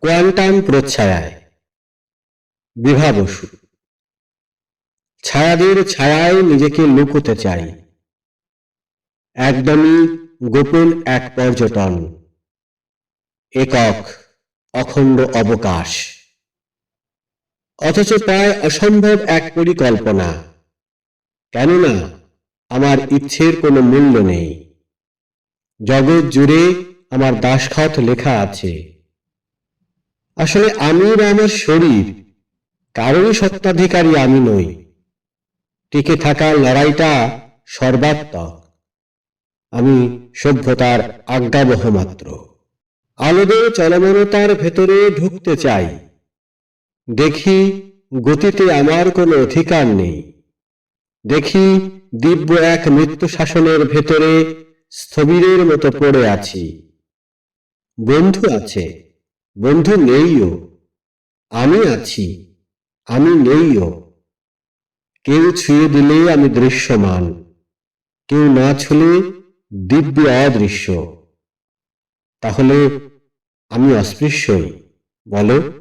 Quantum প্রচ্ছায়ায়। বিভা বসু। ছায়াদের ছায়ায় নিজেকে লুকোতে চাই। একদমই গোপন এক পর্যটন। একক অখণ্ড অবকাশ। অথচ প্রায় অসম্ভব এক পরিকল্পনা। কেননা, আমার ইচ্ছের কোনো মূল্য নেই। জগৎ জুড়ে আমার দাসখত লেখা আছে। আসলে আমি বা আমার শরীর কারোরই সত্ত্বাধিকারী আমি নই। টিকে থাকার লড়াইটা সর্বাত্মক। আমি সভ্যতার আজ্ঞাবহ মাত্র। আলোদের চলমানতার ভেতরে ঢুকতে চাই। দেখি গতিতে আমার কোনো অধিকার নেই। দেখি দিব্য এক মৃত্যু শাসনের ভেতরে স্থবিরের মতো পড়ে আছি। বন্ধু আছে। বন্ধু নেইও, আমি আছি, আমি নেইও। কেউ ছুঁয়ে দিলে আমি দৃশ্যমান, কেউ না ছুলে দিব্য অদৃশ্য। তাহলে আমি অস্পৃশ্যই, বলো।